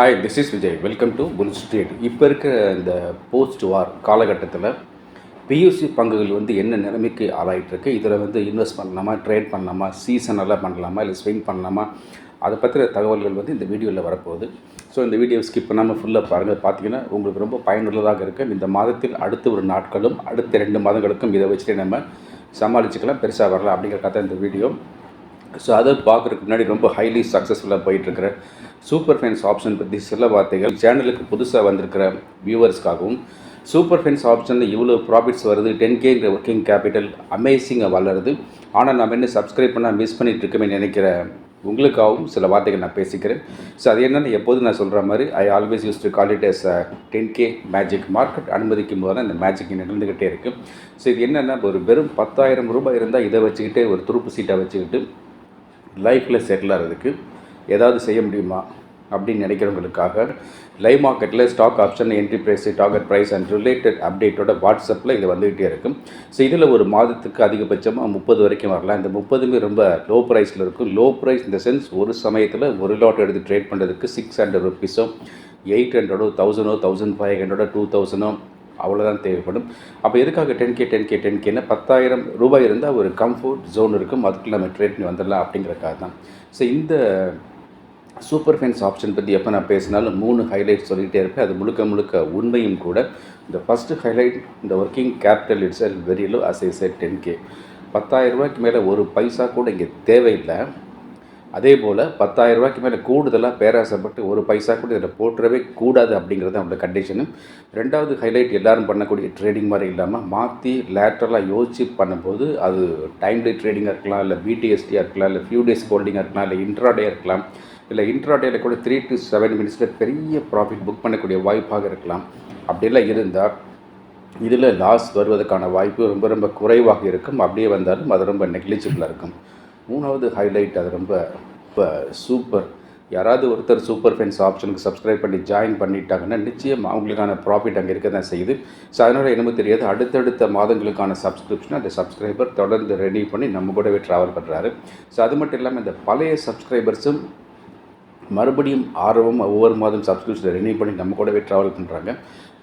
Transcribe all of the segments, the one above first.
Hi this is Vijay welcome to Bull Street இப்போ இருக்கிற இந்த போஸ்ட் வார் காலகட்டத்தில் பியூசி பங்குகள் வந்து என்ன நிலைமைக்கு ஆளாயிட்டிருக்கு இதில் வந்து இன்வெஸ்ட் பண்ணலாமா ட்ரேட் பண்ணலாமா சீசனெல்லாம் பண்ணலாமா இல்லை ஸ்விங் பண்ணலாமா? அதை பற்றின தகவல்கள் வந்து இந்த வீடியோவில் வரப்போகுது. ஸோ இந்த வீடியோ ஸ்கிப் பண்ணாமல் ஃபுல்லாக பாருங்கள் பார்த்தீங்கன்னா உங்களுக்கு ரொம்ப பயனுள்ளதாக இருக்கும் இந்த மாதத்தில் அடுத்த ஒரு நாட்களும் அடுத்த ரெண்டு மாதங்களுக்கும் இதை வச்சுட்டு நம்ம சமாளிச்சுக்கலாம். பெருசாக வரலாம் அப்படிங்கிற கதை இந்த வீடியோ. ஸோ அதை பார்க்குறதுக்கு முன்னாடி ரொம்ப ஹைலி சக்ஸஸ்ஃபுல்லாக போயிட்டுருக்கிற சூப்பர் ஃபேன்ஸ் ஆப்ஷன் பற்றி சில வார்த்தைகள் சேனலுக்கு புதுசாக வந்திருக்கிற வியூவர்ஸ்க்காகவும் சூப்பர் ஃபென்ஸ் ஆப்ஷனில் இவ்வளோ ப்ராஃபிட்ஸ் வருது டென் கேங்கிற ஒர்க்கிங் கேபிட்டல் அமேசிங்காக வளருது. ஆனால் நம்ம என்ன சப்ஸ்கிரைப் பண்ணால் மிஸ் பண்ணிட்டு இருக்கோமே நினைக்கிற உங்களுக்காகவும் சில வார்த்தைகள் நான் பேசிக்கிறேன். ஸோ அது என்னென்னு எப்போதும் நான் சொல்கிற மாதிரி I always use to call it as ten K magic market அனுமதிக்கும் போது தான் இந்த மேஜிக் நடந்துக்கிட்டே இருக்குது ஸோ இது என்னென்னா ஒரு வெறும் பத்தாயிரம் ரூபாய் இருந்தால் இதை வச்சுக்கிட்டு ஒரு துருப்பு சீட்டை வச்சுக்கிட்டு லைஃப்பில் செட்டில் ஆகிறதுக்கு ஏதாவது செய்ய முடியுமா அப்படின்னு நினைக்கிறவங்களுக்காக லைவ் மார்க்கெட்டில் stock option entry price target price and related அப்டேட்டோட வாட்ஸ்அப்பில் இது வந்துகிட்டே இருக்கும் ஸோ இதில் ஒரு மாதத்துக்கு அதிகபட்சமாக முப்பது வரைக்கும் வரலாம். இந்த முப்பதுமே ரொம்ப லோ ப்ரைஸில் இருக்கும். லோ ப்ரைஸ் இந்த சென்ஸ் ஒரு சமயத்தில் ஒரு லாட் எடுத்து ட்ரேட் பண்ணுறதுக்கு சிக்ஸ் ஹண்ட்ரட் ருபீஸோ எயிட் ஹண்ட்ரடோ தௌசண்டோ தௌசண்ட் ஃபைவ் ஹண்ட்ரடோ டூ தௌசண்டோ அவ்வளோதான் தேவைப்படும். அப்போ எதுக்காக ten K ten K ten can பத்தாயிரம் ரூபாய் இருந்தால் ஒரு கம்ஃபர்ட் ஜோன் இருக்கும். அதுக்குள்ளே நம்ம ட்ரேட் பண்ணி வந்துடலாம் அப்படிங்கிறக்காக தான். ஸோ இந்த சூப்பர் ஃபென்ஸ் ஆப்ஷன் பற்றி எப்போ நான் பேசினாலும் மூணு ஹைலைட் சொல்லிகிட்டே இருப்பேன். அது முழுக்க முழுக்க உண்மையும் கூட. இந்த ஃபஸ்ட்டு ஹைலைட் இந்த working capital it's all very low as I set ten K பத்தாயிரம் ரூபாய்க்கு மேலே ஒரு பைசா கூட இங்கே தேவையில்லை. அதே போல் பத்தாயிரம் ரூபாய்க்கு மேலே கூடுதலாக பேராசைப்பட்டு ஒரு பைசா கூட இதில் போட்டுறவே கூடாது அப்படிங்கிறது அவங்களோட கண்டிஷனு ரெண்டாவது ஹைலைட் எல்லாரும் பண்ணக்கூடிய ட்ரேடிங் மாதிரி இல்லாமல் மாற்றி லேட்டரலாக யோசிச்சு பண்ணும்போது அது டைம்லி ட்ரேடிங்காக இருக்கலாம் இல்லை பிடிஎஸ்டியாக இருக்கலாம் இல்லை ஃபியூ டேஸ் ஹோல்டிங்காக இருக்கலாம் இல்லை இன்ட்ராடேயாக இருக்கலாம் இல்லை இன்ட்ராடேயில் கூட த்ரீ டு செவன் மினிட்ஸில் பெரிய ப்ராஃபிட் புக் பண்ணக்கூடிய வாய்ப்பாக இருக்கலாம். அப்படிலாம் இருந்தால் இதில் லாஸ் வருவதற்கான வாய்ப்பு ரொம்ப ரொம்ப குறைவாக இருக்கும். அப்படியே வந்தாலும் அது ரொம்ப நெக்லிஜிபிளாக இருக்கும். மூணாவது ஹைலைட் அது ரொம்ப இப்போ சூப்பர் யாராவது ஒருத்தர் சூப்பர் ஃபென்ஸ் ஆப்ஷனுக்கு சப்ஸ்கிரைப் பண்ணி ஜாயின் பண்ணிட்டாங்கன்னா நிச்சயம் அவங்களுக்கான ப்ராஃபிட் அங்கே இருக்க தான் செய்யுது. ஸோ அதனால் என்னமோ தெரியாது. அடுத்தடுத்த மாதங்களுக்கான சப்ஸ்கிரிப்ஷன் அந்த சப்ஸ்கிரைபர் தொடர்ந்து ரெடி பண்ணி நம்ம கூடவே ட்ராவல் பண்ணுறாரு ஸோ அது மட்டும் இல்லாமல் இந்த பழைய சப்ஸ்கிரைபர்ஸும் மறுபடியும் ஆர்வம் ஒவ்வொரு மாதம் சப்ஸ்கிரிப்ஷன் ரெனியூ பண்ணி நம்ம கூடவே ட்ராவல் பண்ணுறாங்க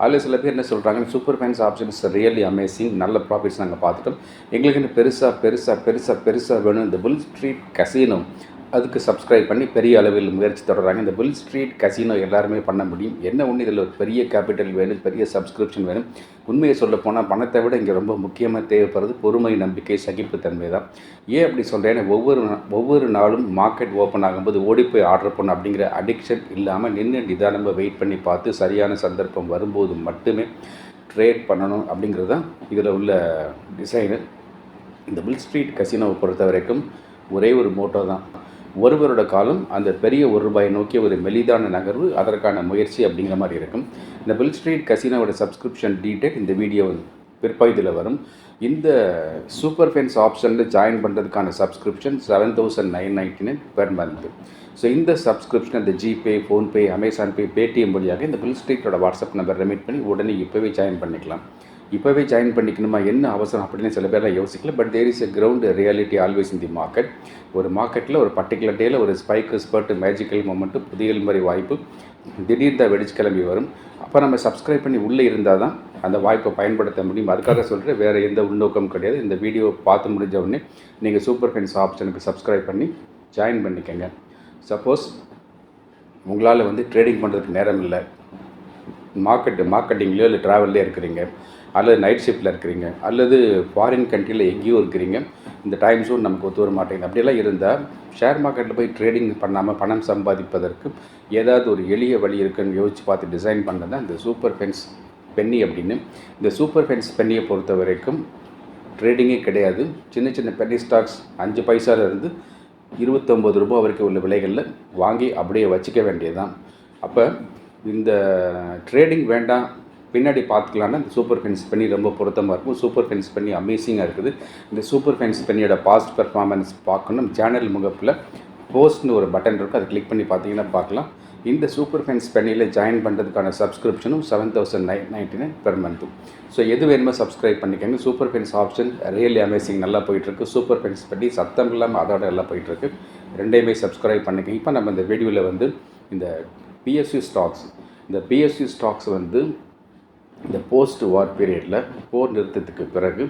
அதில் சில பேர் என்ன சொல்கிறாங்க super fans options really amazing நல்ல ப்ராஃபிட்ஸ் நாங்கள் பார்த்துட்டோம். எங்களுக்கு இன்னும் பெருசாக பெருசாக பெருசாக பெருசாக வேணும். இந்த புல் ஸ்ட்ரீட் கசினோ அதுக்கு சப்ஸ்கிரைப் பண்ணி பெரிய அளவில் முயற்சி தொடர்றாங்க. இந்த வில் ஸ்ட்ரீட் கசினோ எல்லாருமே பண்ண முடியும். என்ன ஒன்று இதில் ஒரு பெரிய கேபிட்டல் வேணும் பெரிய சப்ஸ்கிரிப்ஷன் வேணும். உண்மையை சொல்ல போனால் பணத்தை விட இங்கே ரொம்ப முக்கியமாக தேவைப்படுறது பொறுமை நம்பிக்கை சகிப்புத்தன்மை தான். ஏன் அப்படி சொல்கிறேன்னா ஒவ்வொரு ஒவ்வொரு நாளும் மார்க்கெட் ஓப்பன் ஆகும்போது ஓடி போய் ஆர்டர் பண்ணணும் அப்படிங்கிற அடிக்ஷன் இல்லாமல் நின்று நிதானமாக வெயிட் பண்ணி பார்த்து சரியான சந்தர்ப்பம் வரும்போது மட்டுமே ட்ரேட் பண்ணணும் அப்படிங்கிறது தான் இதில் உள்ள டிசைனு இந்த பில் ஸ்ட்ரீட் கசினோவை பொறுத்த வரைக்கும் ஒரே ஒரு மோட்டோ தான். ஒருவரோட காலம் அந்த பெரிய ஒரு ரூபாயை நோக்கிய ஒரு மெலிதான நகர்வு அதற்கான முயற்சி அப்படிங்கிற மாதிரி இருக்கும். இந்த பில் ஸ்ட்ரீட் கசினோட சப்ஸ்கிரிப்ஷன் டீட்டெயில் இந்த வீடியோ பிற்பகுதியில் வரும். இந்த சூப்பர் ஃபென்ஸ் ஆப்ஷனில் ஜாயின் பண்ணுறதுக்கான subscription seven thousand nine ninety nine per month so இந்த சப்ஸ்கிரிப்ஷன் இந்த GPay PhonePe Amazon Pay Paytm வழியாக இந்த பில் ஸ்ட்ரீட்டோட வாட்ஸ்அப் நம்பர் ரெமிட் பண்ணி உடனே இப்போவே ஜாயின் பண்ணிக்கலாம். இப்போவே ஜாயின் பண்ணிக்கணுமா? என்ன அவசரம்? அப்படின்னு சில பேர்லாம் யோசிக்கல. But there is a ground reality always in the market ஒரு மார்க்கெட்டில் ஒரு பர்டிகுலர் டேயில் ஒரு ஸ்பைக் ஸ்பர்ட் மேஜிக்கல் மூமெண்ட்டு புதிய மாதிரி வாய்ப்பு. திடீர்னு தான் வெடிச்சு கிளம்பி வரும். அப்போ நம்ம சப்ஸ்கிரைப் பண்ணி உள்ளே இருந்தால் தான் அந்த வாய்ப்பை பயன்படுத்த முடியும். அதுக்காக சொல்கிறேன் வேறு எந்த உள்நோக்கம் கிடையாது. இந்த வீடியோ பார்த்து முடிஞ்ச உடனே நீங்கள் சூப்பர் ஃபென்ஸ் ஆப்ஷனுக்கு சப்ஸ்கிரைப் பண்ணி ஜாயின் பண்ணிக்கங்க. சப்போஸ் உங்களால் வந்து ட்ரேடிங் பண்ணுறதுக்கு நேரம் இல்லை. மார்க்கெட்டு மார்க்கெட்டிங்லேயோ இல்லை ட்ராவல்லையோ இருக்கிறீங்க. அல்லது நைட் ஷிஃப்ட்டில் இருக்கிறீங்க அல்லது ஃபாரின் கண்ட்ரியில் எங்கேயோ இருக்கிறீங்க இந்த டைம் ஜோன் நமக்கு ஒத்து வர மாட்டேங்குது. அப்படியெல்லாம் இருந்தால் ஷேர் மார்க்கெட்டில் போய் ட்ரேடிங் பண்ணாமல் பணம் சம்பாதிப்பதற்கு ஏதாவது ஒரு எளிய வழி இருக்குன்னு யோசித்து பார்த்து டிசைன் பண்ணது தான் இந்த சூப்பர் ஃபென்ஸ் பென்னி அப்படின்னு. இந்த சூப்பர் ஃபென்ஸ் பென்னியை பொறுத்த வரைக்கும் ட்ரேடிங்கே கிடையாது. சின்ன சின்ன பென்னி ஸ்டாக்ஸ் அஞ்சு பைசாலேருந்து இருபத்தொம்பது ரூபாய் வரைக்கும் உள்ள விலைகளில் வாங்கி அப்படியே வச்சுக்க வேண்டியதுதான். அப்போ இந்த ட்ரேடிங் வேண்டாம் பின்னாடி பார்த்துக்கலான்னா இந்த சூப்பர் ஃபென்ஸ் பண்ணி ரொம்ப பொருத்தமாக இருக்கும். சூப்பர் ஃபென்ஸ் பண்ணி அமேசிங்காக இருக்குது. இந்த சூப்பர் ஃபென்ஸ் பண்ணியோட பாஸ்ட் பெர்ஃபார்மன்ஸ் பார்க்கணும். சேனல் முகப்பில் போஸ்ட்னு ஒரு பட்டன் இருக்கும். அதை கிளிக் பண்ணி பார்த்தீங்கன்னா பார்க்கலாம். இந்த சூப்பர் ஃபென்ஸ் பண்ணியில் ஜாயின் பண்ணுறதுக்கான சப்ஸ்கிரிப்ஷனும் seven thousand nine ninety nine per மந்த்தும் so எது வேணுமோ சப்ஸ்கிரைப் பண்ணிக்கோங்க. Super fans option really amazing நல்லா போயிட்டுருக்கு. சூப்பர் ஃபென்ஸ் பண்ணி சத்தம் இல்லாமல் அதோட நல்லா போயிட்டுருக்கு. ரெண்டையுமே சப்ஸ்கிரைப் பண்ணிக்கோங்க. இப்போ நம்ம இந்த வீடியோவில் வந்து இந்த பிஎஸ்சி ஸ்டாக்ஸ் இந்த பிஎஸ்சி ஸ்டாக்ஸ் வந்து இந்த போஸ்ட் வார் பீரியடில் போர் நிறுத்தத்துக்கு பிறகு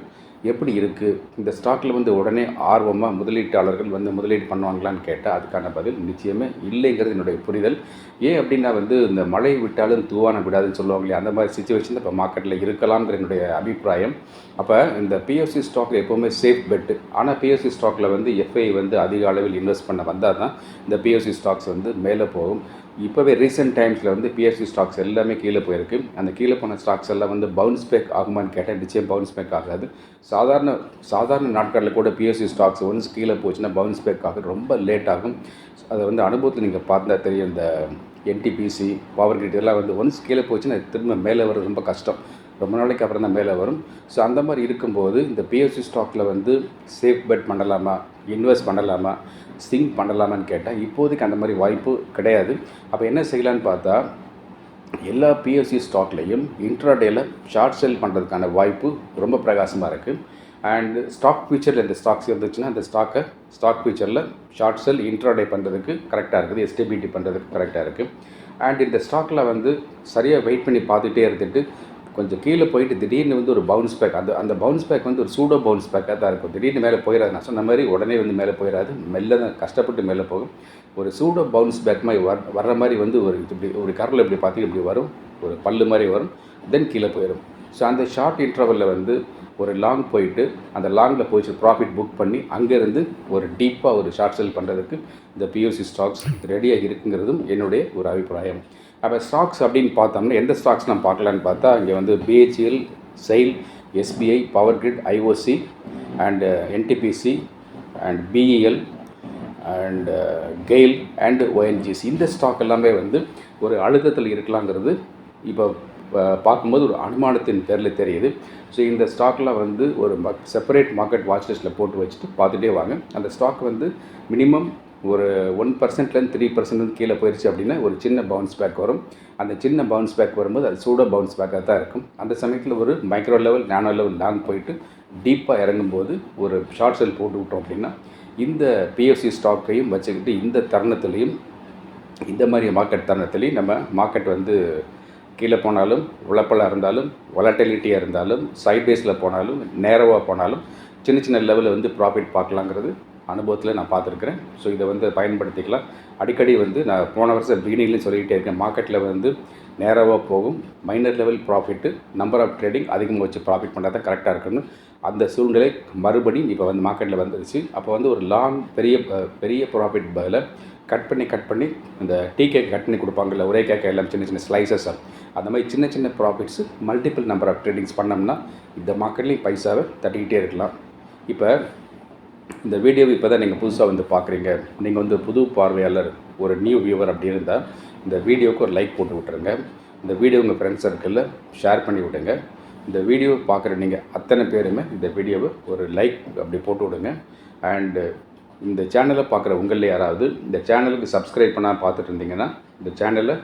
எப்படி இருக்குது இந்த ஸ்டாக்கில் வந்து உடனே ஆர்வமாக முதலீட்டாளர்கள் வந்து முதலீடு பண்ணுவாங்களான்னு கேட்டால் அதுக்கான பதில் நிச்சயமே இல்லைங்கிறது என்னுடைய புரிதல். ஏன் அப்படின்னா வந்து இந்த மழை விட்டாலும் தூவான விடாதுன்னு சொல்லுவாங்க இல்லையா? அந்த மாதிரி சுச்சுவேஷன் இப்போ மார்க்கெட்டில் இருக்கலாம்ங்கிற என்னுடைய அபிப்பிராயம். அப்போ இந்த பிஎஸ்சி ஸ்டாக் எப்போவுமே சேஃப் பெட்டு ஆனால் பிஎஸ்சி ஸ்டாக்கில் வந்து எஃப்ஐ வந்து அதிக அளவில் இன்வெஸ்ட் பண்ண வந்தால் தான் இந்த பிஎஸ்சி ஸ்டாக்ஸ் வந்து மேலே போகும். இப்போவே ரீசெண்ட் டைம்ஸில் வந்து பிஎஸ்சி ஸ்டாக்ஸ் எல்லாமே கீழே போயிருக்கு. அந்த கீழே போன ஸ்டாக்ஸ் எல்லாம் வந்து பவுன்ஸ் பேக் ஆகுமான்னு கேட்டால் நிச்சயம் பவுன்ஸ் பேக் ஆகாது. சாதாரண சாதாரண நாட்களில் கூட பிஎஸ்சி ஸ்டாக்ஸ் ஒன்ஸ் கீழே போச்சுன்னா பவுன்ஸ் பேக் ஆக ரொம்ப லேட் ஆகும். அதை வந்து அனுபவத்தில் நீங்கள் பார்த்தா தெரியும். இந்த என்டிபிசி பவர் கிரிட் எல்லாம் வந்து ஒன்ஸ் கீழே போச்சுன்னா திரும்ப மேலே வர்றது ரொம்ப கஷ்டம். ரொம்ப நாளைக்கு அப்புறம் தான் மேலே வரும். ஸோ அந்த மாதிரி இருக்கும்போது இந்த பிஎஸ்சி ஸ்டாக்கில் வந்து சேஃப் பெட் பண்ணலாமா? இன்வெஸ்ட் பண்ணலாமா? சிங்க் பண்ணலாமான்னு கேட்டால் இப்போதைக்கு அந்த மாதிரி வாய்ப்பு கிடையாது. அப்போ என்ன செய்யலான்னு பார்த்தா எல்லா பிஎஸ்சி ஸ்டாக்லேயும் இன்ட்ராடேயில் ஷார்ட் செல் பண்ணுறதுக்கான வாய்ப்பு ரொம்ப பிரகாசமாக இருக்குது அண்ட் ஸ்டாக் ஃபியூச்சரில் இந்த ஸ்டாக்ஸ் இருந்துச்சுன்னா அந்த ஸ்டாக்கை ஸ்டாக் ஃபியூச்சரில் ஷார்ட் செல் இன்ட்ராடே பண்ணுறதுக்கு கரெக்டாக இருக்குது. எஸ்டிபிடி பண்ணுறதுக்கு கரெக்டாக இருக்குது அண்ட் இந்த ஸ்டாக்கில் வந்து சரியாக வெயிட் பண்ணி பார்த்துட்டே இருந்துட்டு கொஞ்சம் கீழே போயிட்டு திடீர்னு வந்து ஒரு பவுன்ஸ் பேக் அந்த அந்த பவுன்ஸ் பேக் வந்து ஒரு சூடோ பவுன்ஸ் பேக்காக தான் இருக்கும். திடீர்னு மேலே போயிடாது நான் சொன்ன மாதிரி உடனே வந்து மேலே போயிடாது மெல்ல தான் கஷ்டப்பட்டு மேலே போகும். ஒரு சூடோ பவுன்ஸ் பேக் மாதிரி வர் வர்ற மாதிரி வந்து ஒரு இப்படி ஒரு கரில் இப்படி பார்த்து இப்படி வரும். ஒரு பல்லு மாதிரி வரும். தென் கீழே போயிடும். ஸோ அந்த ஷார்ட் இன்டர்வலில் வந்து ஒரு லாங் போயிட்டு அந்த லாங்கில் போயிட்டு ப்ராஃபிட் புக் பண்ணி அங்கேருந்து ஒரு டீப்பாக ஒரு ஷார்ட் செல் பண்ணுறதுக்கு இந்த பியூசி ஸ்டாக்ஸ் ரெடியாக இருக்குங்கிறதும் என்னுடைய ஒரு அபிப்பிராயம். அப்போ ஸ்டாக்ஸ் அப்படின்னு பார்த்தோம்னா எந்த ஸ்டாக்ஸ் நான் பார்க்கலான்னு பார்த்தா இங்கே வந்து BHEL SAIL SBI power grid IOC and NTPC and BEL and GAIL and ONGC இந்த ஸ்டாக் எல்லாமே வந்து ஒரு அழுத்தத்தில் இருக்கலாங்கிறது இப்போ பார்க்கும்போது ஒரு அனுமானத்தின் பேரில் தெரியுது. ஸோ இந்த ஸ்டாக்லாம் வந்து ஒரு செப்பரேட் மார்க்கெட் வாட்ச் லிஸ்ட்டில் போட்டு வச்சுட்டு பார்த்துட்டே வாங்க. அந்த ஸ்டாக் வந்து மினிமம் ஒரு ஒன் பர்சன்ட்லேருந்து த்ரீ பர்சன்ட் கீழே போயிடுச்சு அப்படின்னா ஒரு சின்ன பவுன்ஸ் பேக் வரும். அந்த சின்ன பவுன்ஸ் பேக் வரும்போது அது சூடோ பவுன்ஸ் பேக்காக தான் இருக்கும். அந்த சமயத்தில் ஒரு micro level nano level long போயிட்டு டீப்பாக இறங்கும்போது ஒரு ஷார்ட் செல் போட்டு விட்டோம் அப்படின்னா இந்த பிஎஸ்சி ஸ்டாக்கையும் வச்சுக்கிட்டு இந்த தருணத்துலேயும் இந்த மாதிரி மார்க்கெட் தருணத்துலேயும் நம்ம மார்க்கெட் வந்து கீழே போனாலும் உழப்பலாக இருந்தாலும் வொலட்டிலிட்டியாக இருந்தாலும் சைட்வேஸில் போனாலும் நேரவாக போனாலும் சின்ன சின்ன லெவலில் வந்து ப்ராஃபிட் பார்க்கலாங்கிறது அனுபவத்தில் நான் பார்த்துருக்குறேன். ஸோ இதை வந்து பயன்படுத்திக்கலாம். அடிக்கடி வந்து நான் போன வருஷம் பிகினிங்லேயும் சொல்லிக்கிட்டே இருக்கேன். மார்க்கெட்டில் வந்து நேராக போகும். Minor level profit number of trading அதிகமாக வச்சு ப்ராஃபிட் பண்ணால் தான் கரெக்டாக இருக்குன்னு அந்த சூழ்நிலை மறுபடியும் இப்போ வந்து மார்க்கெட்டில் வந்துருச்சு. அப்போ வந்து ஒரு லாங் பெரிய பெரிய ப்ராஃபிட் பதில் கட் பண்ணி கட் பண்ணி இந்த டீ கேக் கட் பண்ணி கொடுப்பாங்கல்ல ஒரே கேக் எல்லாம் சின்ன சின்ன ஸ்லைசஸ் அந்த மாதிரி சின்ன சின்ன profits multiple number of tradings பண்ணோம்னா இந்த மார்க்கெட்லேயும் பைசாவை தட்டிக்கிட்டே இருக்கலாம். இப்போ இந்த வீடியோவை இப்போ தான் நீங்கள் புதுசாக வந்து பார்க்குறீங்க நீங்கள் வந்து புது பார்வையாளர் ஒரு நியூ வியூவர் அப்படி இருந்தால் இந்த வீடியோவுக்கு ஒரு லைக் போட்டு விட்ருங்க இந்த வீடியோ உங்கள் ஃப்ரெண்ட்ஸ் சர்க்கிளில் ஷேர் பண்ணி விடுங்க. இந்த வீடியோ பார்க்குற நீங்கள் அத்தனை பேருமே இந்த வீடியோவை ஒரு லைக் அப்படி போட்டு விடுங்க. அண்டு இந்த சேனலை பார்க்குற உங்களில் யாராவது இந்த சேனலுக்கு சப்ஸ்கிரைப் பண்ணால் பார்த்துட்டு இருந்தீங்கன்னா இந்த சேனலை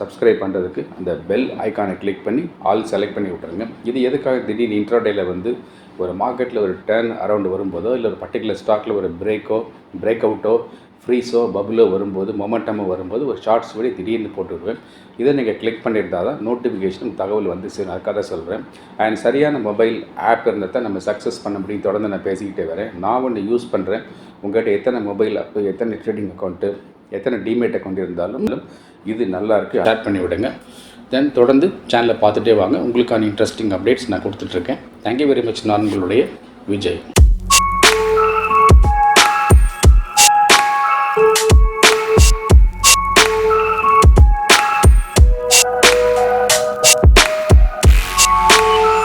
சப்ஸ்கிரைப் பண்ணுறதுக்கு அந்த பெல் ஐக்கானை கிளிக் பண்ணி ஆல் செலக்ட் பண்ணி விட்ருங்க இது எதுக்காக திடீர்னு இன்ட்ராடேல வந்து ஒரு மார்க்கெட்டில் ஒரு டேர்ன் அரவுண்டு வரும்போதோ இல்லை ஒரு பர்டிகுலர் ஸ்டாக்கில் ஒரு பிரேக்கோ பிரேக் அவுட்டோ ஃப்ரீஸோ பபுளோ வரும்போது மொமெண்டமோ வரும்போது ஒரு ஷார்ட்ஸ் வழி திடீர்னு போட்டுருவேன் இதை நீங்கள் கிளிக் பண்ணியிருந்தால் தான் நோட்டிஃபிகேஷன் தகவல் வந்து சரி அதுக்காக தான் சொல்கிறேன் அண்ட் சரியான மொபைல் ஆப் இருந்தால் தான் நம்ம சக்ஸஸ் பண்ண முடியும். தொடர்ந்து நான் பேசிக்கிட்டே வரேன். நான் ஒன்று யூஸ் பண்ணுறேன் உங்கள்கிட்ட எத்தனை மொபைல் ஆப்பு எத்தனை ட்ரேடிங் அக்கௌண்ட்டு எத்தனை டிமேட் அக்கௌண்ட் இருந்தாலும் இது நல்லாயிருக்கு ஆட் ஷேர் பண்ணி விடுங்க. தென் தொடர்ந்து சேனலை பார்த்துட்டே வாங்க. உங்களுக்கான இன்ட்ரெஸ்டிங் அப்டேட்ஸ் நான் கொடுத்துட்ருக்கேன் தேங்க்யூ வெரி மச் நான் உங்களுடைய விஜய்.